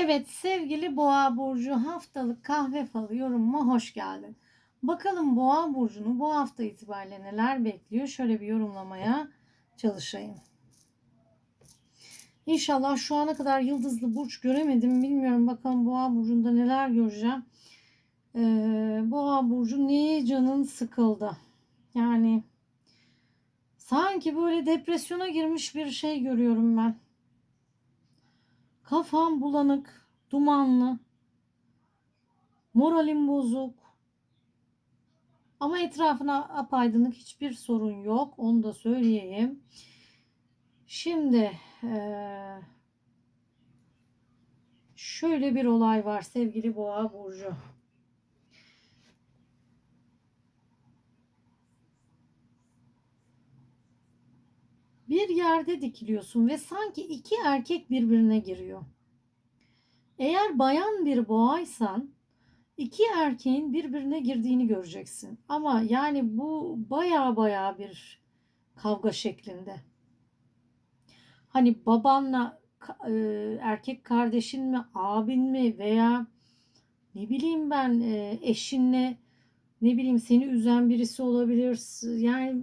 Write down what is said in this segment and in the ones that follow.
Evet sevgili Boğa Burcu haftalık kahve falı yorumuma hoş geldin. Bakalım Boğa Burcu'nu bu hafta itibariyle neler bekliyor? Şöyle bir yorumlamaya çalışayım. İnşallah şu ana kadar yıldızlı burç göremedim. Bilmiyorum bakalım Boğa Burcu'nda neler göreceğim. Ee, Boğa Burcu niye canın sıkıldı? Yani sanki böyle depresyona girmiş bir şey görüyorum ben. Kafam bulanık, dumanlı, moralim bozuk. Ama etrafına apaydınlık hiçbir sorun yok. Onu da söyleyeyim. Şimdi eee, şöyle bir olay var sevgili Boğa Burcu. Bir yerde dikiliyorsun ve sanki iki erkek birbirine giriyor. Eğer bayan bir boğaysan iki erkeğin birbirine girdiğini göreceksin. Ama yani bu baya baya bir kavga şeklinde. Hani babanla e, erkek kardeşin mi, abin mi veya ne bileyim ben e, eşinle ne bileyim seni üzen birisi olabilir. Yani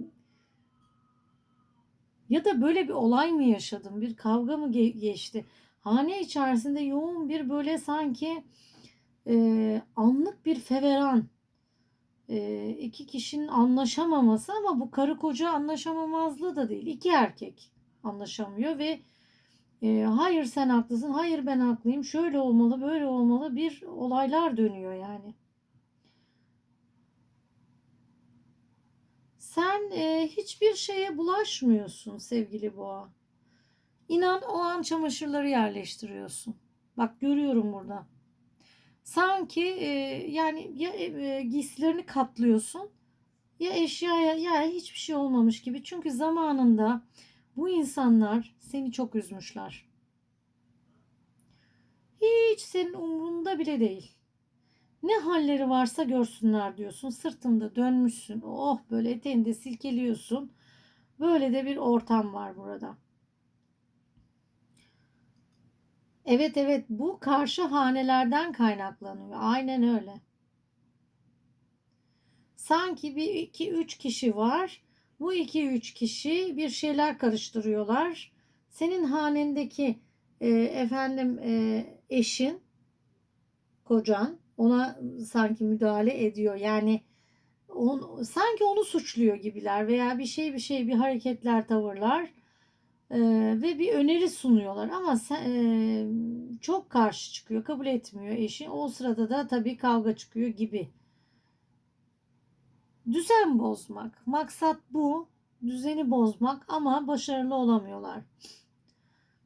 ya da böyle bir olay mı yaşadın? Bir kavga mı ge- geçti? Hane içerisinde yoğun bir böyle sanki e, anlık bir feveran. E, iki kişinin anlaşamaması ama bu karı koca anlaşamamazlığı da değil. İki erkek anlaşamıyor ve e, hayır sen haklısın, hayır ben haklıyım, şöyle olmalı, böyle olmalı bir olaylar dönüyor yani. Sen e, hiçbir şeye bulaşmıyorsun sevgili boğa. İnan o an çamaşırları yerleştiriyorsun. Bak görüyorum burada. Sanki e, yani ya e, giysilerini katlıyorsun ya eşyaya ya hiçbir şey olmamış gibi. Çünkü zamanında bu insanlar seni çok üzmüşler. Hiç senin umrunda bile değil. Ne halleri varsa görsünler diyorsun. Sırtında dönmüşsün. Oh böyle eteğini de silkeliyorsun. Böyle de bir ortam var burada. Evet evet bu karşı hanelerden kaynaklanıyor. Aynen öyle. Sanki bir iki üç kişi var. Bu iki üç kişi bir şeyler karıştırıyorlar. Senin hanendeki e, efendim e, eşin, kocan ona sanki müdahale ediyor. Yani on, sanki onu suçluyor gibiler veya bir şey bir şey bir hareketler, tavırlar e, ve bir öneri sunuyorlar ama sen, e, çok karşı çıkıyor, kabul etmiyor eşi. O sırada da tabii kavga çıkıyor gibi. Düzen bozmak, maksat bu. Düzeni bozmak ama başarılı olamıyorlar.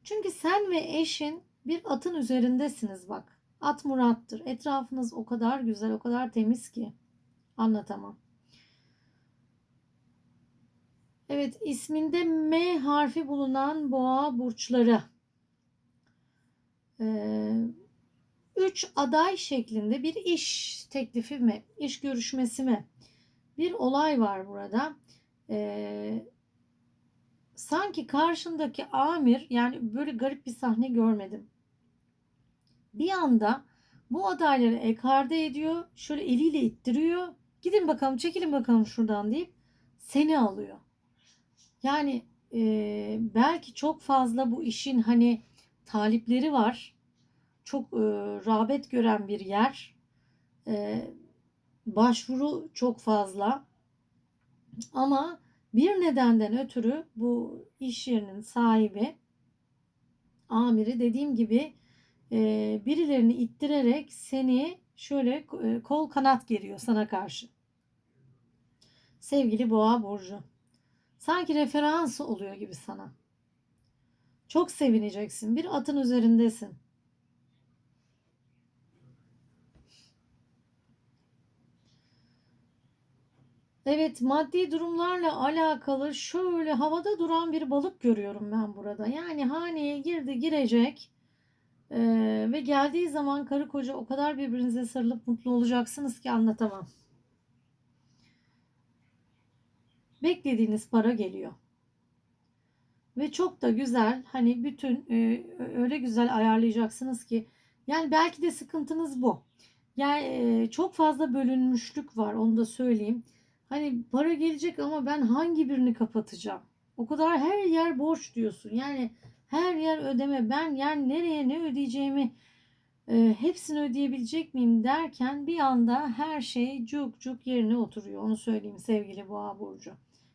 Çünkü sen ve eşin bir atın üzerindesiniz bak. At murattır. Etrafınız o kadar güzel, o kadar temiz ki anlatamam. Evet, isminde M harfi bulunan boğa burçları. Ee, üç aday şeklinde bir iş teklifi mi, iş görüşmesi mi? Bir olay var burada. Ee, sanki karşındaki amir, yani böyle garip bir sahne görmedim bir anda bu adayları ekarte ediyor. Şöyle eliyle ittiriyor. Gidin bakalım çekilin bakalım şuradan deyip seni alıyor. Yani e, belki çok fazla bu işin hani talipleri var. Çok e, rağbet gören bir yer. E, başvuru çok fazla. Ama bir nedenden ötürü bu iş yerinin sahibi amiri dediğim gibi e, birilerini ittirerek seni şöyle e, kol kanat geriyor sana karşı. Sevgili Boğa burcu. Sanki referans oluyor gibi sana. Çok sevineceksin. Bir atın üzerindesin. Evet, maddi durumlarla alakalı şöyle havada duran bir balık görüyorum ben burada. Yani haneye girdi, girecek. Ee, ve geldiği zaman karı koca o kadar birbirinize sarılıp mutlu olacaksınız ki anlatamam. Beklediğiniz para geliyor. Ve çok da güzel hani bütün e, öyle güzel ayarlayacaksınız ki Yani belki de sıkıntınız bu. Yani e, çok fazla bölünmüşlük var onu da söyleyeyim. Hani para gelecek ama ben hangi birini kapatacağım? O kadar her yer borç diyorsun. Yani her yer ödeme. Ben yani nereye ne ödeyeceğimi e, hepsini ödeyebilecek miyim derken bir anda her şey cuk cuk yerine oturuyor. Onu söyleyeyim sevgili Boğa burcu.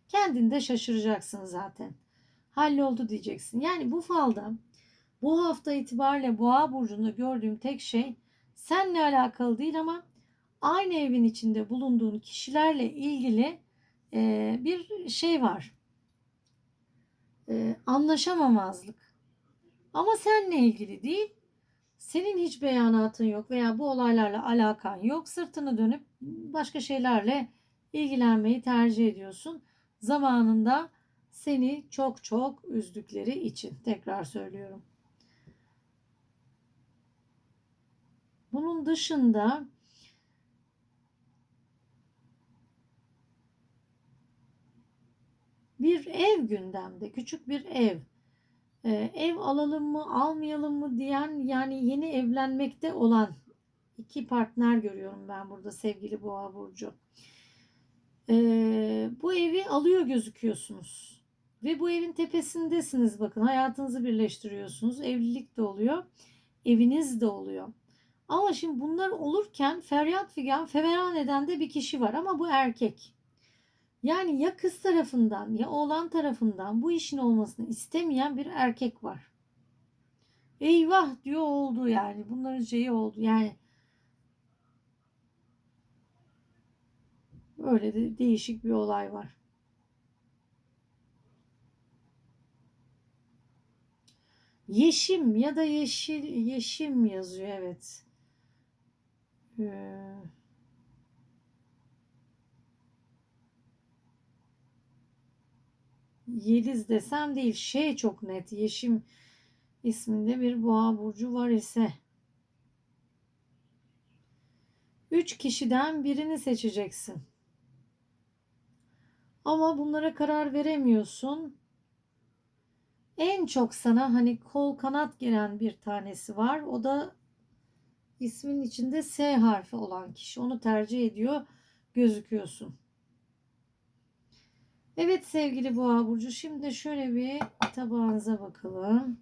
Kendinde şaşıracaksın zaten. Halloldu diyeceksin. Yani bu falda bu hafta itibariyle Boğa burcunda gördüğüm tek şey seninle alakalı değil ama aynı evin içinde bulunduğun kişilerle ilgili e, bir şey var. E, anlaşamamazlık. Ama seninle ilgili değil. Senin hiç beyanatın yok veya bu olaylarla alakan yok. Sırtını dönüp başka şeylerle ilgilenmeyi tercih ediyorsun. Zamanında seni çok çok üzdükleri için tekrar söylüyorum. Bunun dışında bir ev gündemde, küçük bir ev. Ee, ev alalım mı, almayalım mı diyen yani yeni evlenmekte olan iki partner görüyorum ben burada sevgili Boğa burcu. Ee, bu evi alıyor gözüküyorsunuz. Ve bu evin tepesindesiniz bakın. Hayatınızı birleştiriyorsunuz. Evlilik de oluyor. Eviniz de oluyor. Ama şimdi bunlar olurken feryat figan feveran eden de bir kişi var ama bu erkek. Yani ya kız tarafından ya oğlan tarafından bu işin olmasını istemeyen bir erkek var. Eyvah diyor oldu yani. Bunların şeyi oldu. Yani öyle de değişik bir olay var. Yeşim ya da yeşil yeşim yazıyor evet. Ee, Yeliz desem değil. Şey çok net. Yeşim isminde bir boğa burcu var ise. Üç kişiden birini seçeceksin. Ama bunlara karar veremiyorsun. En çok sana hani kol kanat giren bir tanesi var. O da ismin içinde S harfi olan kişi. Onu tercih ediyor gözüküyorsun. Evet sevgili Boğa burcu şimdi şöyle bir tabağınıza bakalım.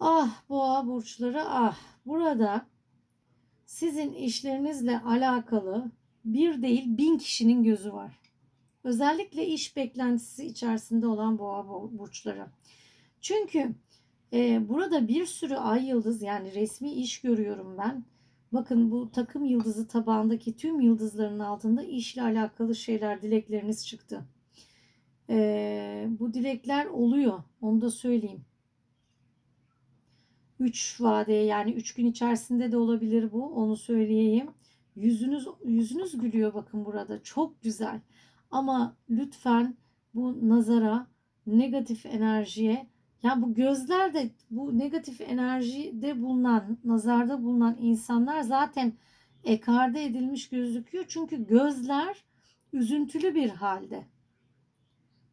Ah boğa burçları ah burada sizin işlerinizle alakalı bir değil bin kişinin gözü var. Özellikle iş beklentisi içerisinde olan boğa burçları. Çünkü e, burada bir sürü ay yıldız yani resmi iş görüyorum ben. Bakın bu takım yıldızı tabağındaki tüm yıldızların altında işle alakalı şeyler, dilekleriniz çıktı. E, bu dilekler oluyor. Onu da söyleyeyim. 3 vadeye yani 3 gün içerisinde de olabilir bu. Onu söyleyeyim. Yüzünüz yüzünüz gülüyor bakın burada. Çok güzel. Ama lütfen bu nazara, negatif enerjiye yani bu gözlerde bu negatif enerjide bulunan, nazarda bulunan insanlar zaten ekarte edilmiş gözüküyor. Çünkü gözler üzüntülü bir halde.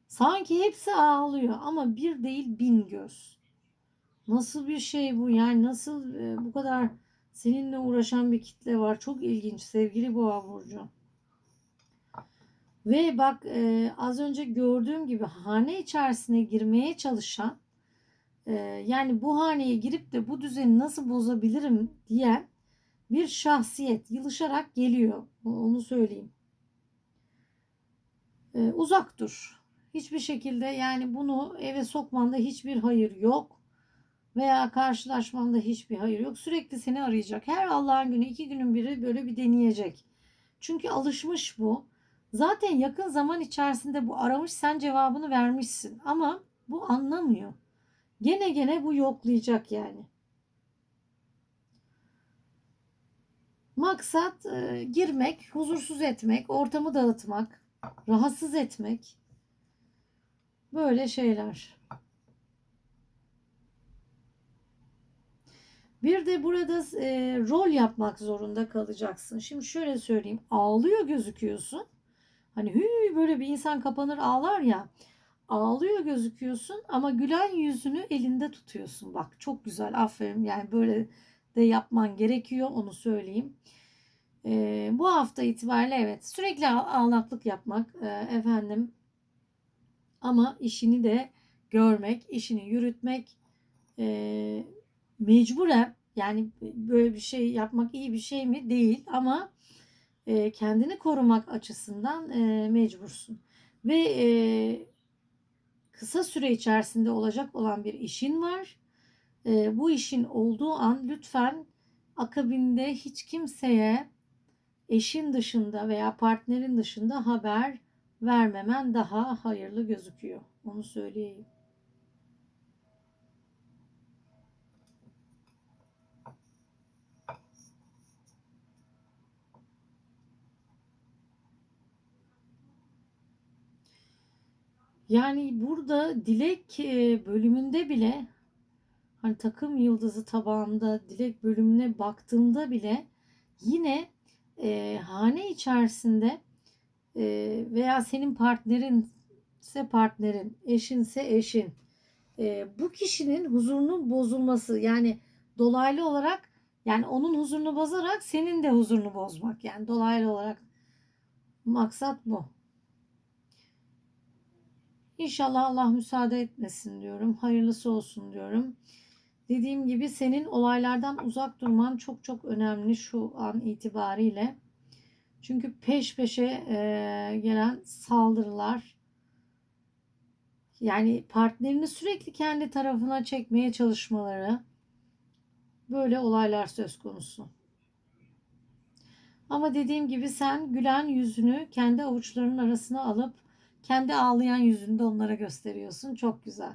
Sanki hepsi ağlıyor ama bir değil bin göz. Nasıl bir şey bu? Yani nasıl e, bu kadar seninle uğraşan bir kitle var. Çok ilginç sevgili Boğa Burcu. Ve bak e, az önce gördüğüm gibi hane içerisine girmeye çalışan yani bu haneye girip de bu düzeni nasıl bozabilirim diyen bir şahsiyet yılışarak geliyor. Onu söyleyeyim. Uzak dur. Hiçbir şekilde yani bunu eve sokmanda hiçbir hayır yok. Veya karşılaşmanda hiçbir hayır yok. Sürekli seni arayacak. Her Allah'ın günü iki günün biri böyle bir deneyecek. Çünkü alışmış bu. Zaten yakın zaman içerisinde bu aramış sen cevabını vermişsin. Ama bu anlamıyor. Gene gene bu yoklayacak yani. Maksat e, girmek, huzursuz etmek, ortamı dağıtmak, rahatsız etmek. Böyle şeyler. Bir de burada e, rol yapmak zorunda kalacaksın. Şimdi şöyle söyleyeyim. Ağlıyor gözüküyorsun. Hani hü böyle bir insan kapanır ağlar ya. Ağlıyor gözüküyorsun ama gülen yüzünü elinde tutuyorsun. Bak çok güzel aferin yani böyle de yapman gerekiyor onu söyleyeyim. Ee, bu hafta itibariyle evet sürekli ağlaklık yapmak e, efendim ama işini de görmek, işini yürütmek e, mecburen yani böyle bir şey yapmak iyi bir şey mi? Değil ama e, kendini korumak açısından e, mecbursun. Ve e, kısa süre içerisinde olacak olan bir işin var. E, bu işin olduğu an lütfen akabinde hiç kimseye eşin dışında veya partnerin dışında haber vermemen daha hayırlı gözüküyor. Onu söyleyeyim. Yani burada dilek e, bölümünde bile hani takım yıldızı tabağında dilek bölümüne baktığımda bile yine e, hane içerisinde e, veya senin partnerinse partnerin, eşinse eşin e, bu kişinin huzurunun bozulması yani dolaylı olarak yani onun huzurunu bozarak senin de huzurunu bozmak yani dolaylı olarak maksat bu. İnşallah Allah müsaade etmesin diyorum. Hayırlısı olsun diyorum. Dediğim gibi senin olaylardan uzak durman çok çok önemli şu an itibariyle. Çünkü peş peşe e, gelen saldırılar yani partnerini sürekli kendi tarafına çekmeye çalışmaları böyle olaylar söz konusu. Ama dediğim gibi sen gülen yüzünü kendi avuçlarının arasına alıp kendi ağlayan yüzünü de onlara gösteriyorsun. Çok güzel.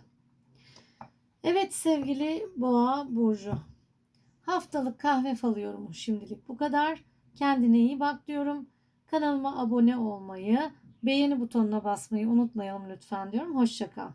Evet sevgili Boğa Burcu. Haftalık kahve falıyorum şimdilik bu kadar. Kendine iyi bak diyorum. Kanalıma abone olmayı, beğeni butonuna basmayı unutmayalım lütfen diyorum. Hoşçakal.